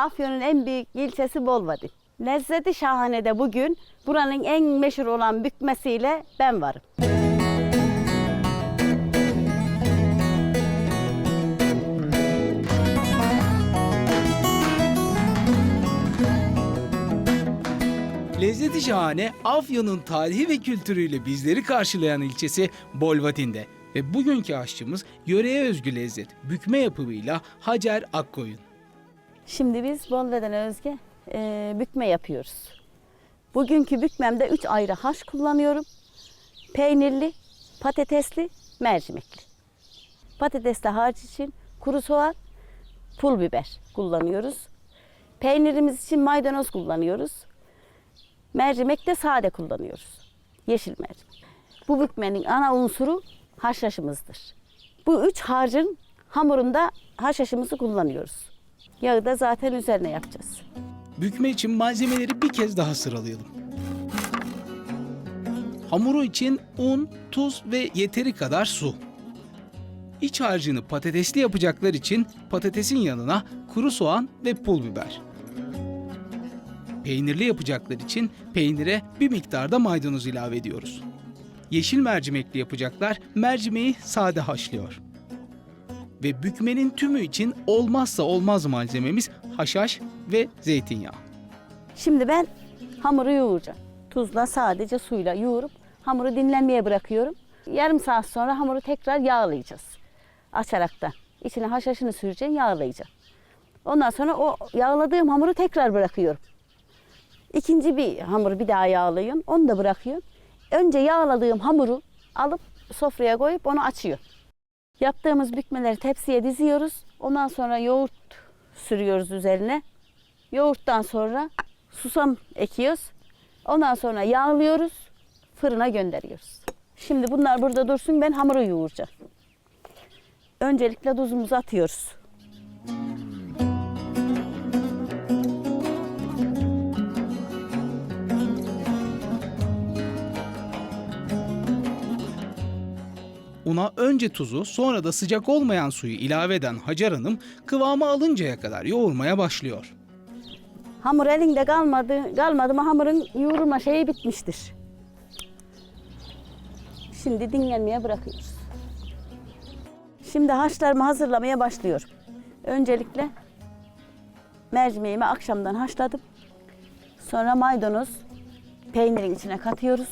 Afyon'un en büyük ilçesi Bolvadi. Lezzeti şahane de bugün buranın en meşhur olan bükmesiyle ben varım. Lezzeti şahane Afyon'un tarihi ve kültürüyle bizleri karşılayan ilçesi Bolvatin'de. Ve bugünkü aşçımız yöreye özgü lezzet, bükme yapımıyla Hacer Akkoyun. Şimdi biz Bolvadi'den özge e, bükme yapıyoruz. Bugünkü bükmemde 3 ayrı haş kullanıyorum. Peynirli, patatesli, mercimekli. Patatesli harç için kuru soğan, pul biber kullanıyoruz. Peynirimiz için maydanoz kullanıyoruz. Mercimek de sade kullanıyoruz. Yeşil mercimek. Bu bükmenin ana unsuru haşhaşımızdır. Bu üç harcın hamurunda haşhaşımızı kullanıyoruz. Yağı da zaten üzerine yapacağız. Bükme için malzemeleri bir kez daha sıralayalım. Hamuru için un, tuz ve yeteri kadar su. İç harcını patatesli yapacaklar için patatesin yanına kuru soğan ve pul biber. Peynirli yapacaklar için peynire bir miktar da maydanoz ilave ediyoruz. Yeşil mercimekli yapacaklar mercimeği sade haşlıyor. Ve bükmenin tümü için olmazsa olmaz malzememiz haşhaş ve zeytinyağı. Şimdi ben hamuru yoğuracağım. Tuzla sadece suyla yoğurup hamuru dinlenmeye bırakıyorum. Yarım saat sonra hamuru tekrar yağlayacağız. Açaraktan. İçine haşhaşını süreceğim, yağlayacağım. Ondan sonra o yağladığım hamuru tekrar bırakıyorum. İkinci bir hamuru bir daha yağlıyorum. Onu da bırakıyorum. Önce yağladığım hamuru alıp sofraya koyup onu açıyor. Yaptığımız bükmeleri tepsiye diziyoruz. Ondan sonra yoğurt sürüyoruz üzerine. Yoğurttan sonra susam ekiyoruz. Ondan sonra yağlıyoruz. Fırına gönderiyoruz. Şimdi bunlar burada dursun ben hamuru yoğuracağım. Öncelikle tuzumuzu atıyoruz. Una önce tuzu sonra da sıcak olmayan suyu ilave eden Hacer Hanım kıvamı alıncaya kadar yoğurmaya başlıyor. Hamur elinde kalmadı, kalmadı mı hamurun yoğurma şeyi bitmiştir. Şimdi dinlenmeye bırakıyoruz. Şimdi haşlarımı hazırlamaya başlıyorum. Öncelikle mercimeğimi akşamdan haşladım. Sonra maydanoz peynirin içine katıyoruz.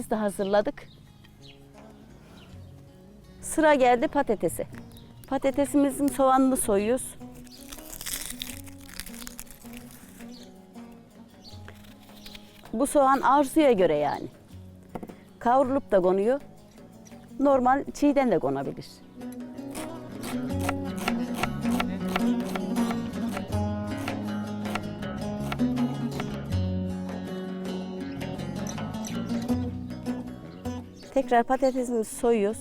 Peynirimizi de hazırladık. Sıra geldi patatesi. Patatesimizin soğanını soyuyoruz. Bu soğan arzuya göre yani. Kavrulup da konuyor. Normal çiğden de konabilir. Tekrar patatesimizi soyuyoruz.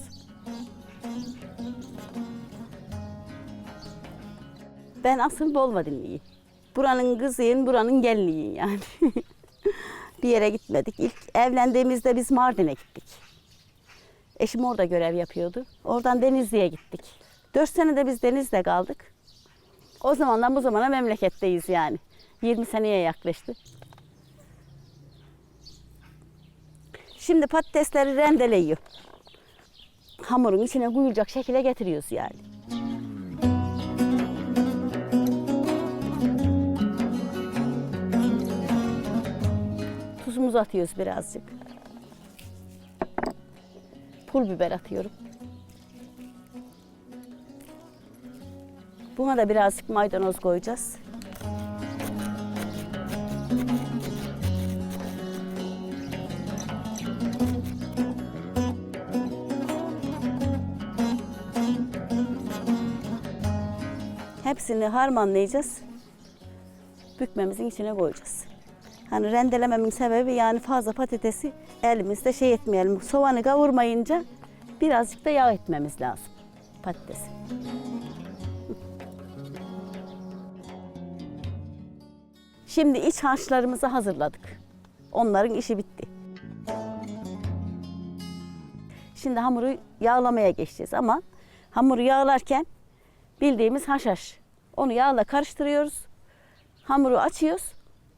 Ben asıl Bolvadinliyim. Buranın kızıyım, buranın geliniyim yani. bir yere gitmedik. İlk evlendiğimizde biz Mardin'e gittik. Eşim orada görev yapıyordu. Oradan Denizli'ye gittik. Dört sene de biz Denizli'de kaldık. O zamandan bu zamana memleketteyiz yani. 20 seneye yaklaştı. Şimdi patatesleri rendeleyiyor. Hamurun içine koyulacak şekilde getiriyoruz yani. Tuzumuzu atıyoruz birazcık. Pul biber atıyorum. Buna da birazcık maydanoz koyacağız. Hepsini harmanlayacağız. Bükmemizin içine koyacağız. Hani rendelememin sebebi yani fazla patatesi elimizde şey etmeyelim. Soğanı kavurmayınca birazcık da yağ etmemiz lazım patatesi. Şimdi iç harçlarımızı hazırladık. Onların işi bitti. Şimdi hamuru yağlamaya geçeceğiz ama hamuru yağlarken bildiğimiz haşhaş. Onu yağla karıştırıyoruz. Hamuru açıyoruz.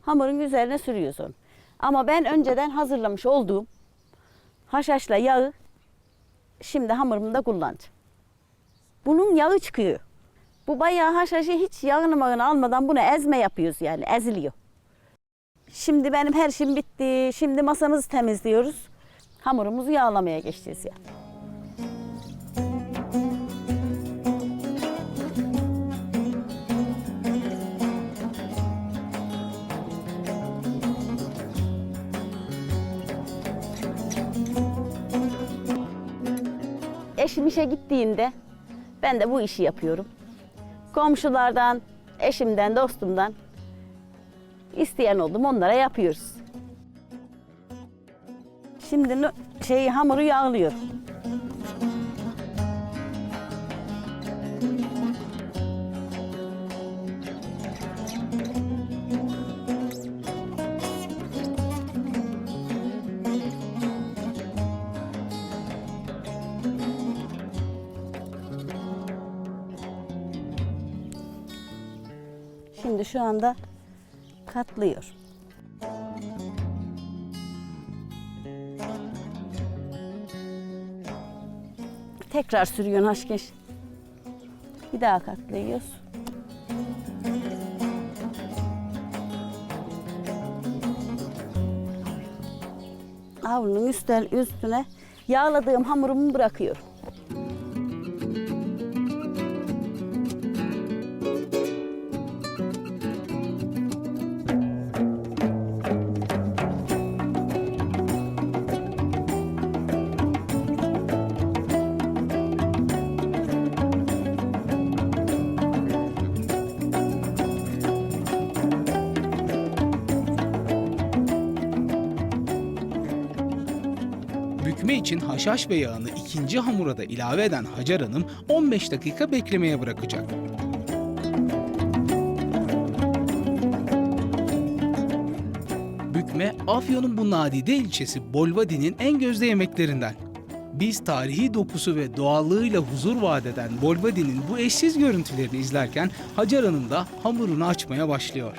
Hamurun üzerine sürüyoruz onu. Ama ben önceden hazırlamış olduğum haşhaşla yağı şimdi hamurumda kullanacağım. Bunun yağı çıkıyor. Bu bayağı haşhaşı hiç yağını mağını almadan bunu ezme yapıyoruz yani eziliyor. Şimdi benim her şeyim bitti. Şimdi masamızı temizliyoruz. Hamurumuzu yağlamaya geçeceğiz yani. Eşim işe gittiğinde ben de bu işi yapıyorum. Komşulardan, eşimden, dostumdan isteyen oldum onlara yapıyoruz. Şimdi şeyi hamuru yağlıyor. Şimdi şu anda katlıyor. Tekrar sürüyorsun haşkeş. Bir daha katlıyoruz. Havlunun üstüne yağladığım hamurumu bırakıyorum. İçin haşhaş ve yağını ikinci hamura da ilave eden Hacer Hanım 15 dakika beklemeye bırakacak. Bükme, Afyon'un bu nadide ilçesi Bolvadi'nin en gözde yemeklerinden. Biz tarihi dokusu ve doğallığıyla huzur vaat eden Bolvadi'nin bu eşsiz görüntülerini izlerken Hacer Hanım da hamurunu açmaya başlıyor.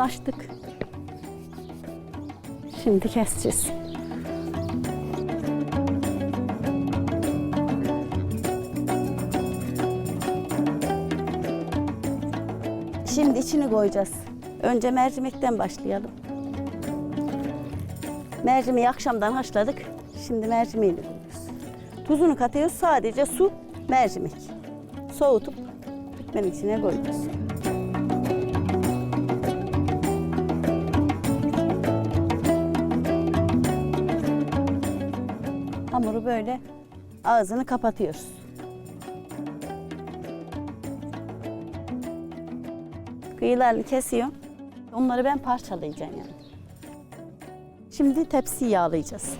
Açtık. Şimdi keseceğiz. Şimdi içini koyacağız. Önce mercimekten başlayalım. Mercimeği akşamdan haşladık. Şimdi mercimeğini koyuyoruz. Tuzunu katıyoruz. Sadece su, mercimek. Soğutup bükmenin içine koyuyoruz. Böyle ağzını kapatıyoruz. Kıyılarını kesiyor. Onları ben parçalayacağım yani. Şimdi tepsiyi yağlayacağız.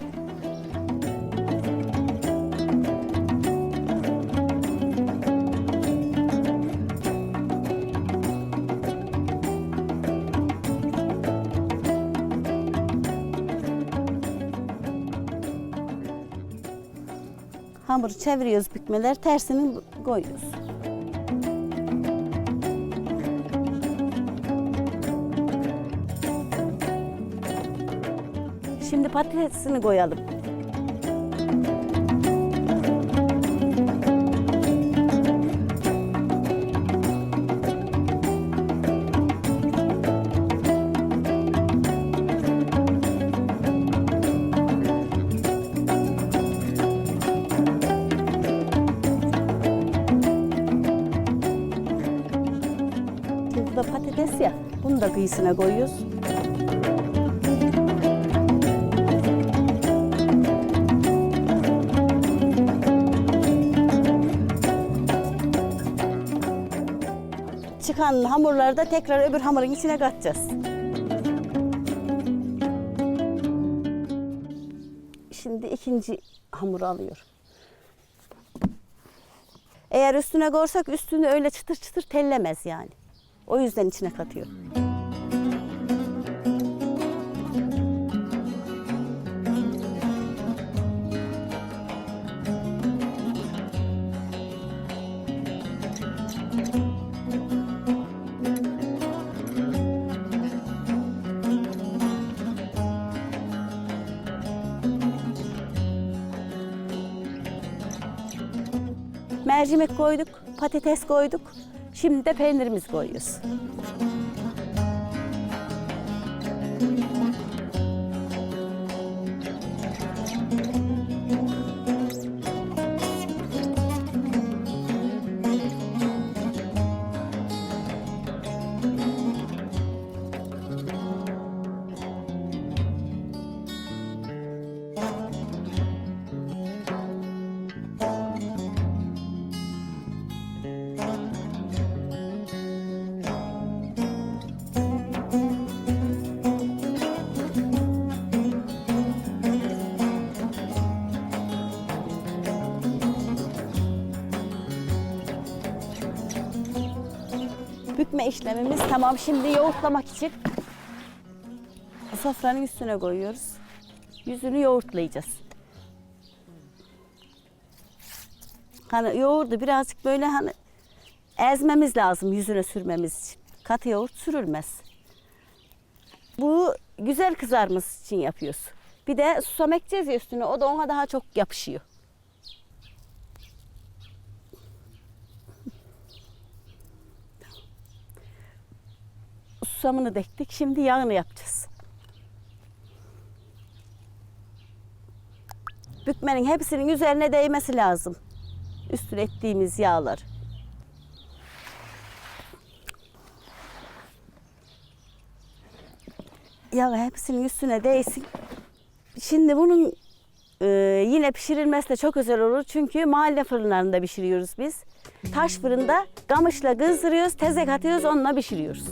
Hamuru çeviriyoruz bükmeler, tersini koyuyoruz. Şimdi patatesini koyalım. Patates ya. Bunu da kıyısına koyuyoruz. kalan hamurları da tekrar öbür hamurun içine katacağız. Şimdi ikinci hamuru alıyorum. Eğer üstüne korsak üstünü öyle çıtır çıtır tellemez yani. O yüzden içine katıyorum. Mercimek koyduk, patates koyduk. Şimdi de peynirimizi koyuyoruz. İşlemimiz tamam. Şimdi yoğurtlamak için sofranın üstüne koyuyoruz. Yüzünü yoğurtlayacağız. Hani yoğurdu birazcık böyle hani ezmemiz lazım yüzüne sürmemiz için. Katı yoğurt sürülmez. Bu güzel kızarması için yapıyoruz. Bir de susam ekeceğiz üstüne o da ona daha çok yapışıyor. Susamını dektik. Şimdi yağını yapacağız. Bükmenin hepsinin üzerine değmesi lazım. Üstüne ettiğimiz yağlar. Yağ hepsinin üstüne değsin. Şimdi bunun e, yine pişirilmesi de çok özel olur. Çünkü mahalle fırınlarında pişiriyoruz biz. Taş fırında kamışla kızdırıyoruz, tezek atıyoruz, onunla pişiriyoruz.